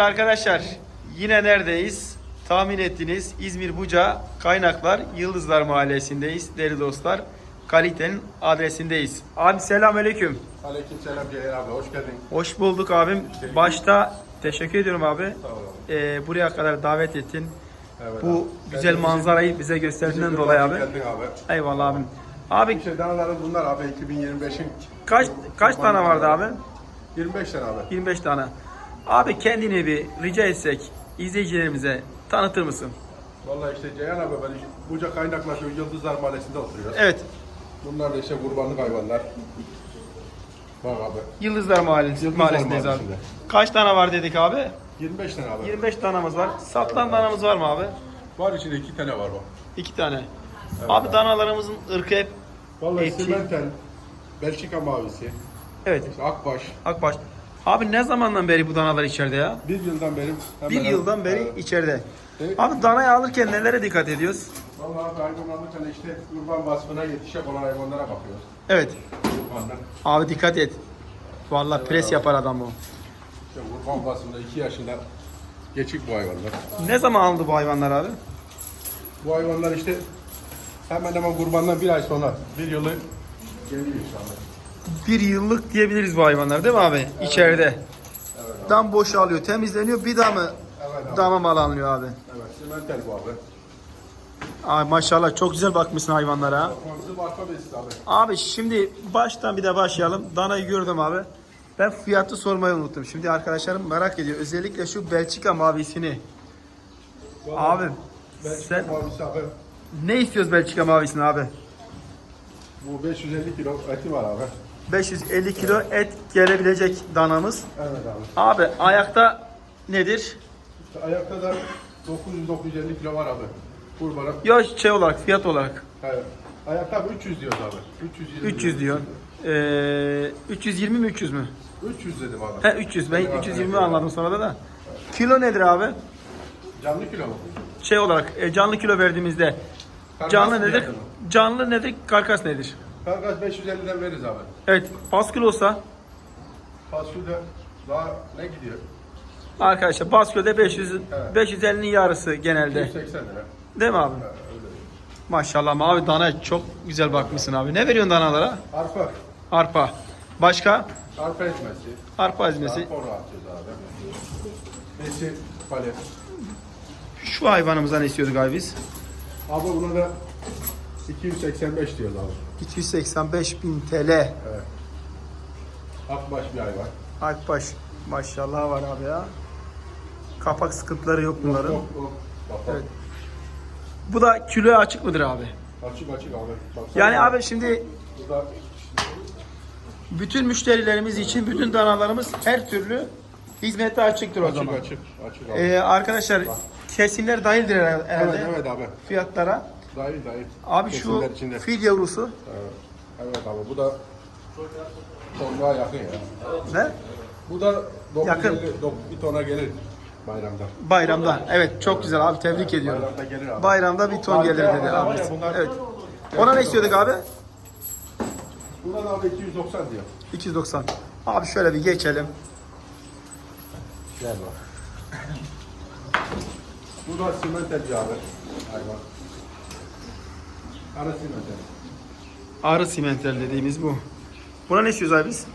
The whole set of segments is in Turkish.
Arkadaşlar yine neredeyiz? Tahmin ettiniz İzmir Buca Kaynaklar Yıldızlar Mahallesi'ndeyiz değerli dostlar. Kalitenin adresindeyiz. Abi selamünaleyküm. Aleykümselam Celal abi hoş geldin. Hoş bulduk abim. Başta teşekkür ediyorum abi. Sağ ol abi. Ee, buraya kadar davet ettin. Evet Bu abi. güzel Sen de manzarayı bize gösterdiğinden dolayı abi. Geldin abi. Eyvallah abim. Abi İşte danaların bunlar abi 2025'in. kaç kaç tane vardı abi? 25 tane abi. 25 tane. Abi kendini bir rica etsek izleyicilerimize tanıtır mısın? Vallahi işte Ceyhan abi ben Buca Kaynaklar Köyü Yıldızlar Mahallesi'nde oturuyoruz. Evet. Bunlar da işte kurbanlık hayvanlar. Bak abi. Yıldızlar Mahallesi, Yıldızlar Mahallesi'ndeyiz abi. Mahallesi'nde. Kaç tane var dedik abi? 25 tane abi. 25 tanemiz var. Saptan danamız var mı abi? Var içinde 2 tane var bak. 2 tane. abi danalarımızın ırkı hep Vallahi Eti. Simenten, Belçika mavisi, evet işte Akbaş. akbaş. Abi ne zamandan beri bu danalar içeride ya? Bir yıldan beri. hemen Bir hemen- yıldan beri Evet. içeride. Evet. Abi danayı alırken nelere dikkat ediyoruz? Vallahi abi hayvanlarlıkla işte kurban vasfına yetişecek olan hayvanlara bakıyoruz. Evet. Kurbanlar. Abi dikkat et. Vallahi pres yapar adam bu. İşte kurban vasfında 2 yaşında geçik bu hayvanlar. Ne zaman aldı bu hayvanlar abi? Bu hayvanlar işte hemen hemen kurbandan bir ay sonra bir yılı geliyor inşallah. Bir yıllık diyebiliriz bu hayvanlar değil mi abi? İçeride. Dam boşalıyor, temizleniyor. Bir daha mı Evet abi. dama mal alınıyor abi? Evet, simentel bu abi. Ay maşallah çok güzel bakmışsın hayvanlara. Abi. Abi şimdi baştan bir de başlayalım. Danayı gördüm abi. Ben fiyatı sormayı unuttum. Şimdi arkadaşlarım merak ediyor. Özellikle şu Belçika mavisini. Abi Belçika sen mavisi abi. ne istiyoruz Belçika mavisini abi? Bu 550 kilo eti var abi. 550 kilo et gelebilecek danamız. Evet abi. Abi ayakta nedir? İşte ayakta da 900-950 kilo var abi. Kurbana. Ya şey olarak fiyat olarak Evet. Ayakta 300 diyoruz abi. 320 300 diyor. Ee, 320 mi 300 mü? 300 dedim abi. He 300 ben Evet, 320 evet. anladım sonra da da. Kilo nedir abi? Canlı kilo mu? Şey olarak e, canlı kilo verdiğimizde Karkas canlı nedir? Canlı nedir? Karkas nedir? Karkas 550'den veririz abi. Evet baskül olsa Fasulye daha ne gidiyor? arkadaşlar baskülde 500 Evet. 550'nin yarısı genelde. 180 lira. Değil mi abi? Ha, öyle. Maşallah ama abi dana çok güzel bakmışsın abi. Ne veriyorsun danalara? Arpa. Arpa. Başka? Arpa etmesi. Arpa ezmesi. Arpa atıyoruz abi. Besi palet. Şu hayvanımızdan istiyorduk abi biz. Abi buna da 285 diyoruz abi. 285 bin TL. Evet. Akbaş bir hayvan. Akbaş. Maşallah var abi ya. Kapak sıkıntıları yok bunların. Yok yok. Bak. Evet. Bu da kiloya açık mıdır abi? Açık açık abi. Baksana Yani abi şimdi Bu da bütün müşterilerimiz için bütün danalarımız her türlü hizmete açıktır o açık zaman. açık açık abi. Ee, arkadaşlar kesimler dahildir herhalde evet evet abi. fiyatlara. Dahil dahil. Abi şu Kesimler içinde. fil yavrusu Evet. evet abi bu da tonluğa yakın ya. ne? Bu da 950, Yakın. dok- bir tona gelir bayramda. Bayramda. Evet çok güzel abi tebrik ediyorum. Bayramda gelir abi. Bayramda bir ton gelir dedi abi. Evet. Ona ne istiyorduk abi? Buna da abi 290 diyor. 290. Abi şöyle bir geçelim. Gel bak. Bu da simentelci abi. Hayvan. Ara simentel. Arı simentel dediğimiz bu. Buna ne istiyoruz abi biz?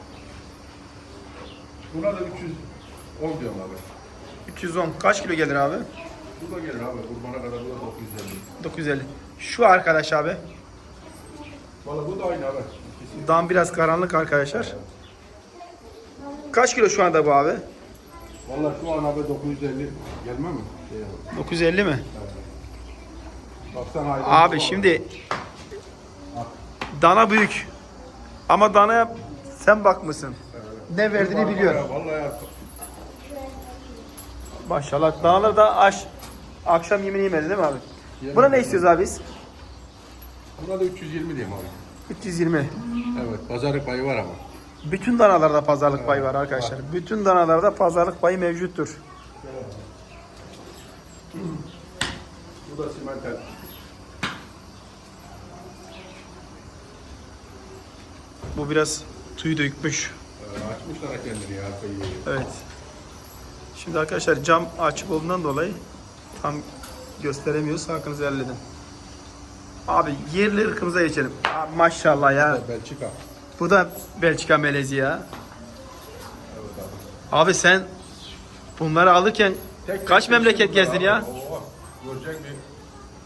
Buna da 310 diyorum abi. 310. Kaç kilo gelir abi? Bu da gelir abi. Kurbana kadar bu da 950. 950. Şu arkadaş abi. Valla bu da aynı abi. İkisi. Dam biraz karanlık arkadaşlar. Kaç kilo şu anda bu abi? Valla şu an abi 950 gelme mi? Şey abi. 950 mi? Hayvan. Abi şimdi dana büyük. Ama danaya sen bakmışsın. Ne verdiğini biliyor. Vallahi ya. Maşallah. Danalar da aş akşam yemeğini yemedi değil mi abi? Buna ne istiyoruz abi biz? Buna da 320 diyeyim abi. 320. Evet. Pazarlık payı var ama. Bütün danalarda pazarlık payı var arkadaşlar. Bütün danalarda pazarlık payı mevcuttur. Bu da simentel. Bu biraz tüy dökmüş. Ee, açmışlar kendini ya. Evet. Şimdi arkadaşlar cam açık olduğundan dolayı tam gösteremiyoruz. Hakkınızı helal edin. Abi yerli ırkımıza geçelim. Abi maşallah ya. Belçika. Bu da Belçika melezi ya. Evet abi. Abi sen bunları alırken Tek tek kaç seçtim memleket bunları gezdin abi. ya? Oo, görecek?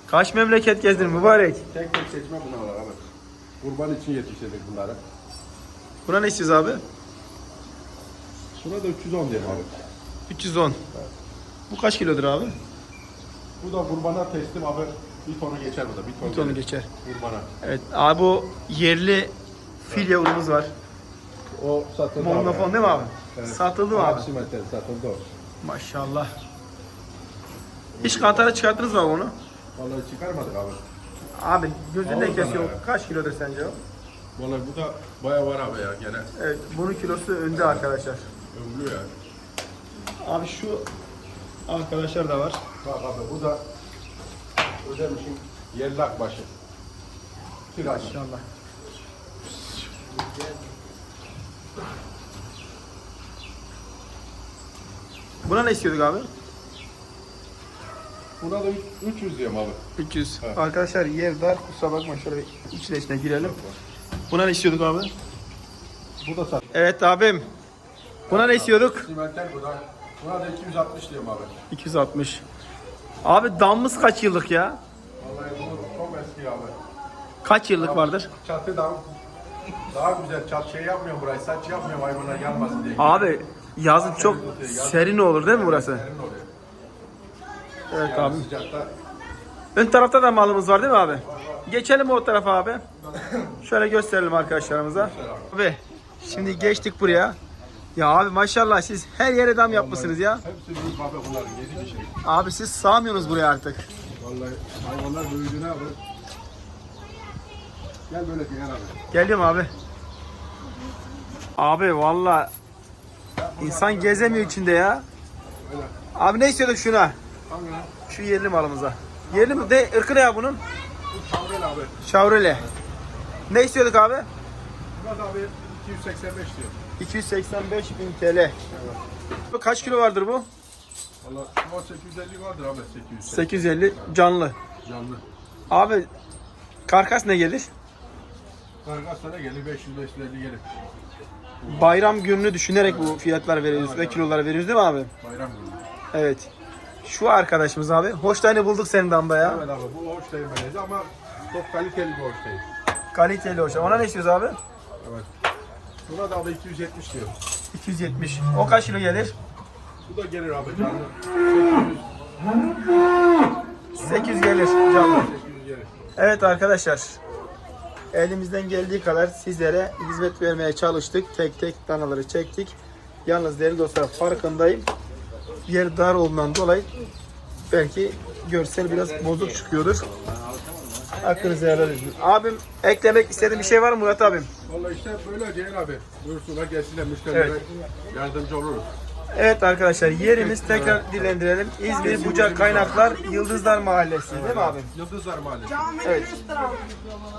Kaç memleket gezdin mübarek? Tek tek seçme bunlar abi. Kurban için yetiştirdik bunları. Buna ne istiyoruz abi? Buna da 310 diyelim abi. 310. Bu kaç kilodur abi? Bu da kurbana teslim abi. Bir tonu geçer bu da. Bir ton Bir tonu geçer. Kurbana. Evet abi bu yerli fil yavrumuz var. O satıldı Monofon değil mi abi? Satıldı mı abi? Simentel satıldı o. Maşallah. Hiç kantara çıkarttınız mı abi onu? Vallahi çıkarmadık abi. Abi gözünden Oradan kesiyor. abi. Kaç kilodur sence o? Vallahi bu da bayağı var abi ya gene. Evet bunun kilosu önde arkadaşlar. Ömrü ya. Abi şu arkadaşlar da var. Bak abi bu da Ödemiş'in yerli akbaşı. Kiraz. İnşallah. Buna ne istiyorduk abi? Buna da 300 diyorum abi. 300. Evet. Arkadaşlar yer dar. Kusura bakma şöyle bir içine girelim. Buna ne istiyorduk abi? Bu da sat. Evet abim. Buna ne istiyorduk? Simentel bu da. Buna da 260 diyorum abi. 260. Abi damımız kaç yıllık ya? Vallahi bu çok eski abi. Kaç yıllık vardır? Çatı da daha güzel çat şey yapmıyor burayı. Saç yapmıyor hayvanlar yanmasın diye. Abi yazın çok serin olur değil mi burası? Serin oluyor. Evet Yani abi. sıcakta Ön tarafta da malımız var değil mi abi? Geçelim o tarafa abi. Şöyle gösterelim arkadaşlarımıza. Abi şimdi geçtik buraya. Ya abi maşallah siz her yere dam yapmışsınız ya. hepsi büyük abi bunların 7 kişi. Abi siz sığamıyorsunuz buraya artık. Vallahi hayvanlar büyüdüğüne abi. Gel böyle diyen abi. Geliyorum abi. Abi valla insan gezemiyor içinde ya. Abi ne istiyorduk şuna? Şu yerli malımıza. Yerli mi? De, ırkı ne ya bunun? Bu abi. Şavrele. Ne istiyorduk abi? Da abi 285 diyor. 285 bin TL. Bu kaç kilo vardır bu? Valla şu an 850 vardır abi 800. 850 canlı. Canlı. Abi karkas ne gelir? Kargas sana gelir 500 550 gelir. Bayram gününü düşünerek bu fiyatlar veriyoruz ve kilolar veriyoruz değil mi abi? Bayram günü. Evet. Şu arkadaşımız abi. Hoştayını bulduk senin damda ya. Evet abi bu hoş değil melezi ama çok kaliteli bir hoş değil. Kaliteli hoş. Ona ne istiyoruz abi? Evet. Buna da abi 270 diyor. 270. O kaç kilo gelir? Bu da gelir abi canlı. 800 gelir canlı. 800 gelir. Evet arkadaşlar. Elimizden geldiği kadar sizlere hizmet vermeye çalıştık. Tek tek danaları çektik. Yalnız değerli dostlar farkındayım. Yer dar olduğundan dolayı belki görsel biraz bozuk çıkıyordur. Hakkınızı helal edin. Abim eklemek istediğin bir şey var mı Murat abim? Vallahi işte böyle Ceyhan abi. Buyursunlar gelsinler müşterilere Evet. yardımcı oluruz. Evet arkadaşlar yerimiz tekrar dilendirelim. İzmir Bucak Kaynaklar Yıldızlar Mahallesi değil mi abim? Yıldızlar Mahallesi.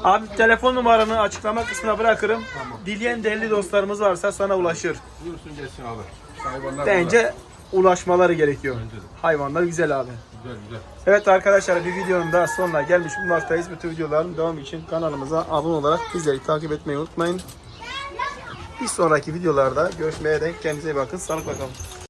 Abi telefon numaranı açıklama kısmına bırakırım. Dileyen değerli dostlarımız varsa sana ulaşır. Buyursun gelsin abi. Hayvanlar Bence ulaşmaları gerekiyor. Hayvanlar güzel abi. Güzel güzel. Evet arkadaşlar bir videonun daha sonuna gelmiş bulunmaktayız. Bütün videoların devamı için kanalımıza abone olarak bizleri takip etmeyi unutmayın. Bir sonraki videolarda görüşmeye dek kendinize iyi bakın. Sağlıkla kalın.